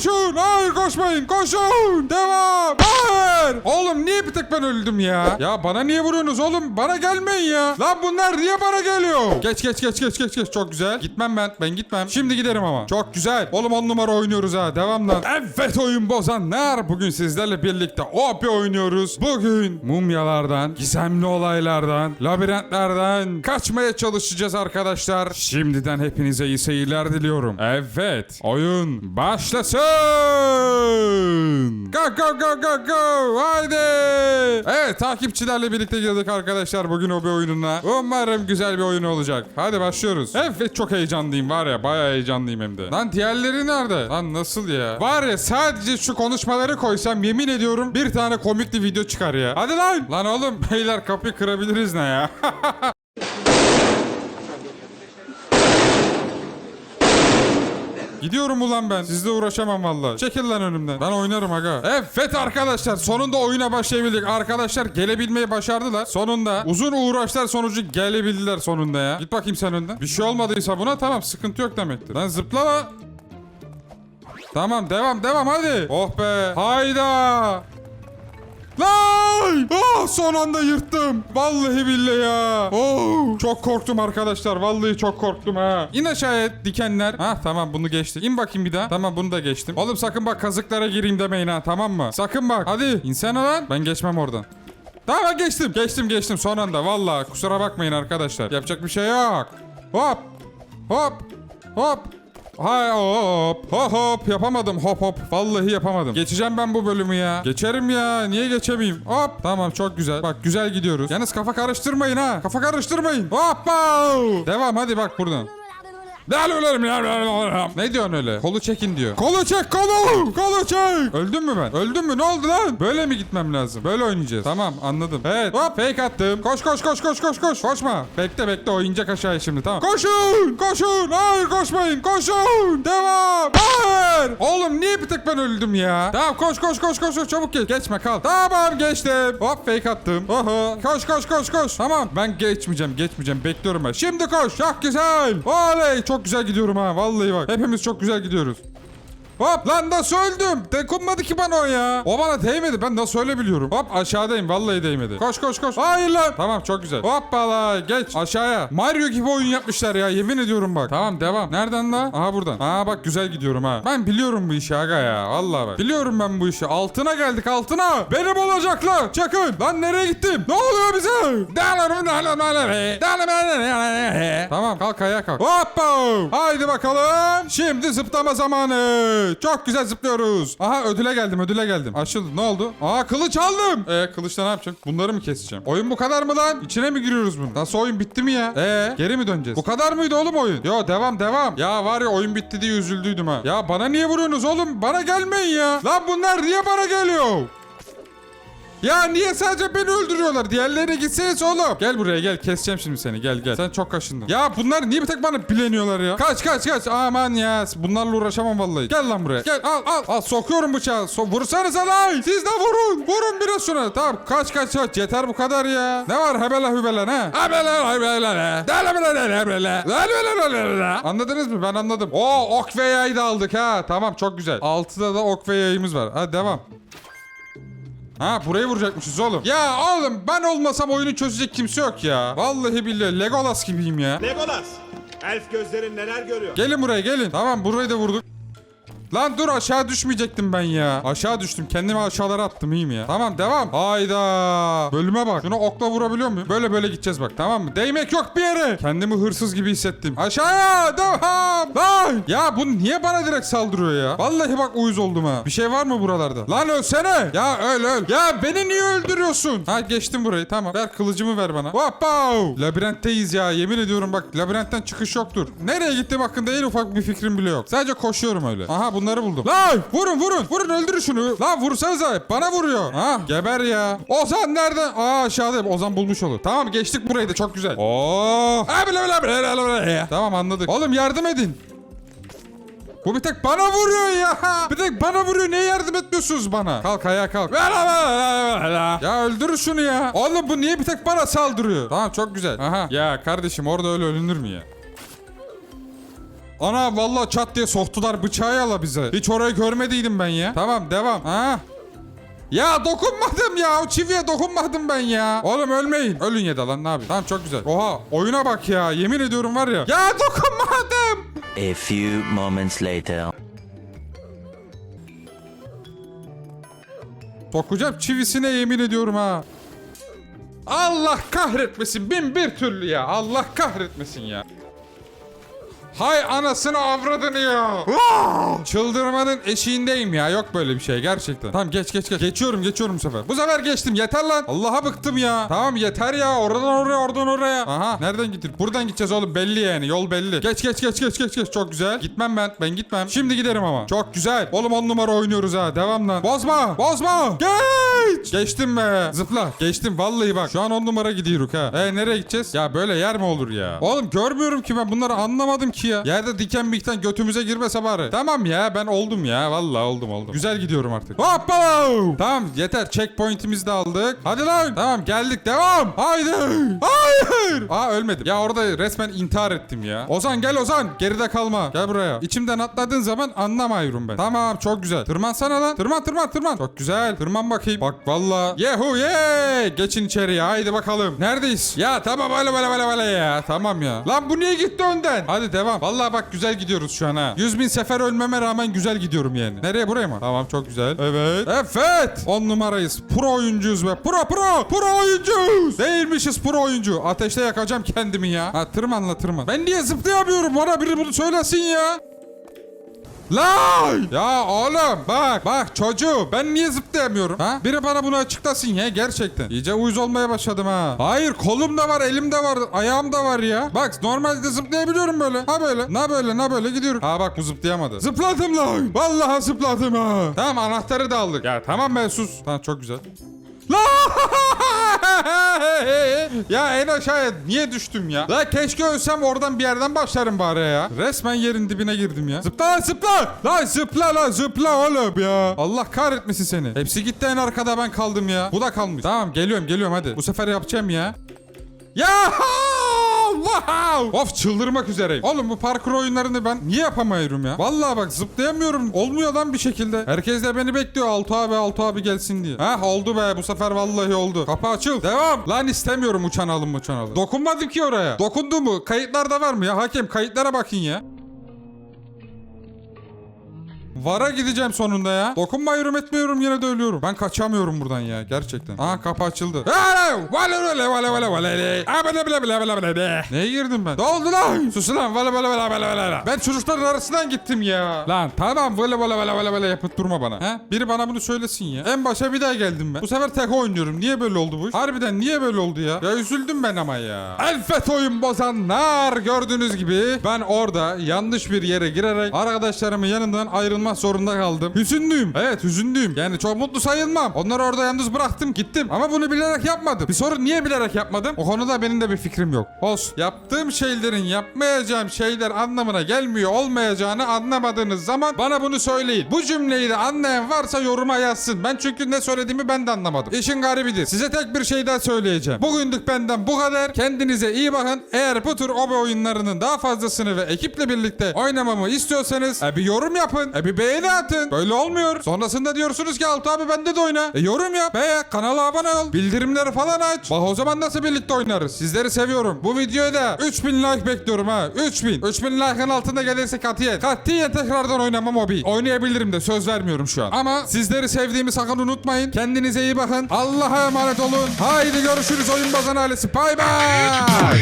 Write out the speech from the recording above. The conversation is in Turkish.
Koşun. Hayır koşmayın. Koşun. Devam. Hayır. Oğlum niye bir tek ben öldüm ya? Ya bana niye vuruyorsunuz oğlum? Bana gelmeyin ya. Lan bunlar niye bana geliyor? Geç geç geç geç geç geç. Çok güzel. Gitmem ben. Ben gitmem. Şimdi giderim ama. Çok güzel. Oğlum on numara oynuyoruz ha. Devam lan. Evet oyun bozanlar. Bugün sizlerle birlikte OP oynuyoruz. Bugün mumyalardan, gizemli olaylardan, labirentlerden kaçmaya çalışacağız arkadaşlar. Şimdiden hepinize iyi seyirler diliyorum. Evet. Oyun başlasın. Go go go go go. Haydi. Evet takipçilerle birlikte girdik arkadaşlar bugün o bir oyununa. Umarım güzel bir oyun olacak. Hadi başlıyoruz. Evet çok heyecanlıyım var ya bayağı heyecanlıyım hem de. Lan diğerleri nerede? Lan nasıl ya? Var ya sadece şu konuşmaları koysam yemin ediyorum bir tane komikli video çıkar ya. Hadi lan. Lan oğlum beyler kapıyı kırabiliriz ne ya? Gidiyorum ulan ben. Sizle uğraşamam valla. Çekil lan önümden. Ben oynarım aga. Evet arkadaşlar sonunda oyuna başlayabildik. Arkadaşlar gelebilmeyi başardılar. Sonunda. Uzun uğraşlar sonucu gelebildiler sonunda ya. Git bakayım sen önden. Bir şey olmadıysa buna tamam sıkıntı yok demektir. Lan zıpla la. Tamam devam devam hadi. Oh be. Hayda. Lan! Ah, son anda yırttım. Vallahi billahi ya. Oh, çok korktum arkadaşlar. Vallahi çok korktum ha. İn aşağıya dikenler. Ha tamam bunu geçtik. İn bakayım bir daha. Tamam bunu da geçtim. Oğlum sakın bak kazıklara gireyim demeyin ha tamam mı? Sakın bak. Hadi insana lan. Ben geçmem oradan. Tamam ben geçtim. Geçtim geçtim son anda. Vallahi kusura bakmayın arkadaşlar. Yapacak bir şey yok. Hop. Hop. Hop. Hay hop hop hop yapamadım hop hop vallahi yapamadım. Geçeceğim ben bu bölümü ya. Geçerim ya niye geçemeyeyim? Hop tamam çok güzel. Bak güzel gidiyoruz. Yalnız kafa karıştırmayın ha. Kafa karıştırmayın. Hoppa. Devam hadi bak buradan. Ne diyorsun öyle? Kolu çekin diyor. Kolu çek kolu. Kolu çek. Öldün mü ben? Öldün mü? Ne oldu lan? Böyle mi gitmem lazım? Böyle oynayacağız. Tamam anladım. Evet. Hop fake attım. Koş koş koş koş koş koş. Koşma. Bekle bekle o inecek aşağıya şimdi tamam. Koşun. Koşun. Hayır koşmayın. Koşun. Devam. Hayır. Oğlum niye bir tek ben öldüm ya? Tamam koş koş koş koş. koş. Çabuk geç. Geçme kal. Tamam geçtim. Hop fake attım. Oho. Koş koş koş koş. Tamam. Ben geçmeyeceğim. Geçmeyeceğim. Bekliyorum ben. Şimdi koş. Çok güzel. Oley. Çok güzel gidiyorum ha. Vallahi bak. Hepimiz çok güzel gidiyoruz. Hop lan nasıl öldüm? Dokunmadı ki bana o ya. O bana değmedi. Ben nasıl öyle biliyorum. Hop aşağıdayım. Vallahi değmedi. Koş koş koş. Hayır lan. Tamam çok güzel. Hoppala geç aşağıya. Mario gibi oyun yapmışlar ya. Yemin ediyorum bak. Tamam devam. Nereden la? Aha buradan. Aa bak güzel gidiyorum ha. Ben biliyorum bu işi aga ya. Vallahi bak. Biliyorum ben bu işi. Altına geldik altına. Benim olacak lan. Çakın. Lan nereye gittim? Ne oluyor bize? Tamam kalk ayağa kalk. Hoppa. Haydi bakalım. Şimdi zıplama zamanı. Çok güzel zıplıyoruz. Aha ödüle geldim ödüle geldim. Açıldı ne oldu? Aa kılıç aldım. E kılıçla ne yapacağım? Bunları mı keseceğim? Oyun bu kadar mı lan? İçine mi giriyoruz bunun? Nasıl oyun bitti mi ya? E geri mi döneceğiz? Bu kadar mıydı oğlum oyun? Yo devam devam. Ya var ya oyun bitti diye üzüldüydüm ha. Ya bana niye vuruyorsunuz oğlum? Bana gelmeyin ya. Lan bunlar niye bana geliyor? Ya niye sadece beni öldürüyorlar? Diğerlerine gitseniz oğlum. Gel buraya gel. Keseceğim şimdi seni. Gel gel. Sen çok kaşındın. Ya bunlar niye bir tek bana bileniyorlar ya? Kaç kaç kaç. Aman ya. Bunlarla uğraşamam vallahi. Gel lan buraya. Gel al al. Al sokuyorum bıçağı. So vursanıza lan. Siz de vurun. Vurun biraz şuna. Tamam kaç kaç kaç. Yeter bu kadar ya. Ne var hebele hübele ne? Hebele hübele. Hebele. Anladınız mı? Ben anladım. Oo ok ve yayı da aldık ha. Tamam çok güzel. Altıda da ok ve yayımız var. Hadi devam. Ha burayı vuracakmışız oğlum. Ya oğlum ben olmasam oyunu çözecek kimse yok ya. Vallahi billahi Legolas gibiyim ya. Legolas! Elf gözlerin neler görüyor? Gelin buraya gelin. Tamam burayı da vurduk. Lan dur aşağı düşmeyecektim ben ya. Aşağı düştüm. Kendimi aşağılara attım iyiyim ya. Tamam devam. Hayda. Bölüme bak. Şunu okla vurabiliyor muyum? Böyle böyle gideceğiz bak tamam mı? Değmek yok bir yere. Kendimi hırsız gibi hissettim. Aşağıya devam. Lan. Ya bu niye bana direkt saldırıyor ya? Vallahi bak uyuz oldum ha. Bir şey var mı buralarda? Lan ölsene. Ya öl öl. Ya beni niye öldürüyorsun? Ha geçtim burayı tamam. Ver kılıcımı ver bana. Hoppa. Labirentteyiz ya. Yemin ediyorum bak labirentten çıkış yoktur. Nereye gittiğim hakkında en ufak bir fikrim bile yok. Sadece koşuyorum öyle. Aha bunları buldum. Lan vurun vurun. Vurun öldürün şunu. Lan vursanıza. Bana vuruyor. Ha geber ya. Ozan nerede? Aa aşağıdayım. Ozan bulmuş olur. Tamam geçtik burayı da çok güzel. Oo. Tamam anladık. Oğlum yardım edin. Bu bir tek bana vuruyor ya. Bir tek bana vuruyor. Niye yardım etmiyorsunuz bana? Kalk ayağa kalk. Ya öldür şunu ya. Oğlum bu niye bir tek bana saldırıyor? Tamam çok güzel. Aha. Ya kardeşim orada öyle ölünür mü ya? Ana vallahi çat diye soktular bıçağı yala bize. Hiç orayı görmediydim ben ya. Tamam devam. Ha. Ya dokunmadım ya. O çiviye dokunmadım ben ya. Oğlum ölmeyin. Ölün ya da lan ne yapayım. Tamam çok güzel. Oha oyuna bak ya. Yemin ediyorum var ya. Ya dokunmadım. A few moments later. Sokacağım çivisine yemin ediyorum ha. Allah kahretmesin bin bir türlü ya. Allah kahretmesin ya. Hay anasını avradını ya. Ah! Çıldırmanın eşiğindeyim ya. Yok böyle bir şey gerçekten. Tamam geç geç geç. Geçiyorum geçiyorum bu sefer. Bu sefer geçtim. Yeter lan. Allah'a bıktım ya. Tamam yeter ya. Oradan oraya oradan oraya. Aha nereden gittik? Buradan gideceğiz oğlum. Belli yani. Yol belli. Geç geç geç geç geç geç. Çok güzel. Gitmem ben. Ben gitmem. Şimdi giderim ama. Çok güzel. Oğlum on numara oynuyoruz ha. Devam lan. Bozma. Bozma. Geç. Geçtim be. Zıpla. Geçtim. Vallahi bak. Şu an on numara gidiyoruz ha. E nereye gideceğiz? Ya böyle yer mi olur ya? Oğlum görmüyorum ki ben bunları anlamadım ki ya. Yerde diken bikten götümüze girmese bari. Tamam ya ben oldum ya. Vallahi oldum oldum. Güzel gidiyorum artık. Hoppa. Tamam yeter. Checkpoint'imizi de aldık. Hadi lan. Tamam geldik. Devam. Haydi. Hayır. Aa ölmedim. Ya orada resmen intihar ettim ya. Ozan gel Ozan. Geride kalma. Gel buraya. İçimden atladığın zaman anlamıyorum ben. Tamam çok güzel. Tırmansana lan. Tırman tırman tırman. Çok güzel. Tırman bakayım. Bak valla. Yehu ye. Geçin içeriye. Haydi bakalım. Neredeyiz? Ya tamam öyle böyle böyle böyle ya. Tamam ya. Lan bu niye gitti önden? Hadi devam. Vallahi bak güzel gidiyoruz şu an ha. 100 bin sefer ölmeme rağmen güzel gidiyorum yani. Nereye buraya mı? Tamam çok güzel. Evet. Evet. 10 numarayız. Pro oyuncuyuz be. Pro pro. Pro oyuncuyuz. Değilmişiz pro oyuncu. Ateşte yakacağım kendimi ya. Ha tırmanla tırman. Ben niye zıplayamıyorum? Bana biri bunu söylesin ya. Lan! Ya oğlum bak bak çocuğu ben niye zıplayamıyorum? Ha? Biri bana bunu açıklasın ya gerçekten. İyice uyuz olmaya başladım ha. Hayır kolum da var elim de var ayağım da var ya. Bak normalde zıplayabiliyorum böyle. Ha böyle ne böyle ne böyle gidiyorum. Ha bak bu zıplayamadı. Zıpladım lan. Vallahi zıpladım ha. Tamam anahtarı da aldık. Ya tamam ben sus. Tamam çok güzel. Lan! ya en aşağıya niye düştüm ya? La keşke ölsem oradan bir yerden başlarım bari ya. Resmen yerin dibine girdim ya. Zıpla lan zıpla. Lan zıpla lan zıpla oğlum ya. Allah kahretmesin seni. Hepsi gitti en arkada ben kaldım ya. Bu da kalmış. Tamam geliyorum geliyorum hadi. Bu sefer yapacağım ya. Ya! Wow! Of çıldırmak üzereyim. Oğlum bu parkur oyunlarını ben niye yapamıyorum ya? Vallahi bak zıplayamıyorum. Olmuyor lan bir şekilde. Herkes de beni bekliyor. Altu abi Altu abi gelsin diye. Heh oldu be bu sefer vallahi oldu. Kapı açıl. Devam. Lan istemiyorum uçan alım uçan alım. Dokunmadım ki oraya. Dokundu mu? Kayıtlarda var mı ya? Hakem kayıtlara bakın ya. Vara gideceğim sonunda ya. Dokunmuyorum etmiyorum yine de ölüyorum. Ben kaçamıyorum buradan ya gerçekten. Aha kapı açıldı. Neye girdim ben? Ne oldu lan? Sus lan. Vale vale vale vale vale. Ben çocukların arasından gittim ya. Lan tamam vale vale vale vale vale yapıp durma bana. He? Biri bana bunu söylesin ya. En başa bir daha geldim ben. Bu sefer tek oynuyorum. Niye böyle oldu bu iş? Harbiden niye böyle oldu ya? Ya üzüldüm ben ama ya. Elfet oyun bozanlar. Gördüğünüz gibi ben orada yanlış bir yere girerek arkadaşlarımın yanından ayrılmak zorunda kaldım. Hüzünlüyüm. Evet hüzünlüyüm. Yani çok mutlu sayılmam. Onları orada yalnız bıraktım gittim. Ama bunu bilerek yapmadım. Bir sorun niye bilerek yapmadım? O konuda benim de bir fikrim yok. Olsun. Yaptığım şeylerin yapmayacağım şeyler anlamına gelmiyor olmayacağını anlamadığınız zaman bana bunu söyleyin. Bu cümleyi de anlayan varsa yoruma yazsın. Ben çünkü ne söylediğimi ben de anlamadım. İşin garibidir. Size tek bir şey daha söyleyeceğim. Bugünlük benden bu kadar. Kendinize iyi bakın. Eğer bu tür obe oyunlarının daha fazlasını ve ekiple birlikte oynamamı istiyorsanız e, bir yorum yapın. E, bir beğeni atın. Böyle olmuyor. Sonrasında diyorsunuz ki Altı abi bende de oyna. E, yorum yap. Be kanala abone ol. Bildirimleri falan aç. Bak o zaman nasıl birlikte oynarız. Sizleri seviyorum. Bu videoya da 3000 like bekliyorum ha. 3000. 3000 like'ın altında gelirse katiyen. Katiyen tekrardan oynamam hobi. Oynayabilirim de söz vermiyorum şu an. Ama sizleri sevdiğimi sakın unutmayın. Kendinize iyi bakın. Allah'a emanet olun. Haydi görüşürüz oyun bazan ailesi. Bay bay.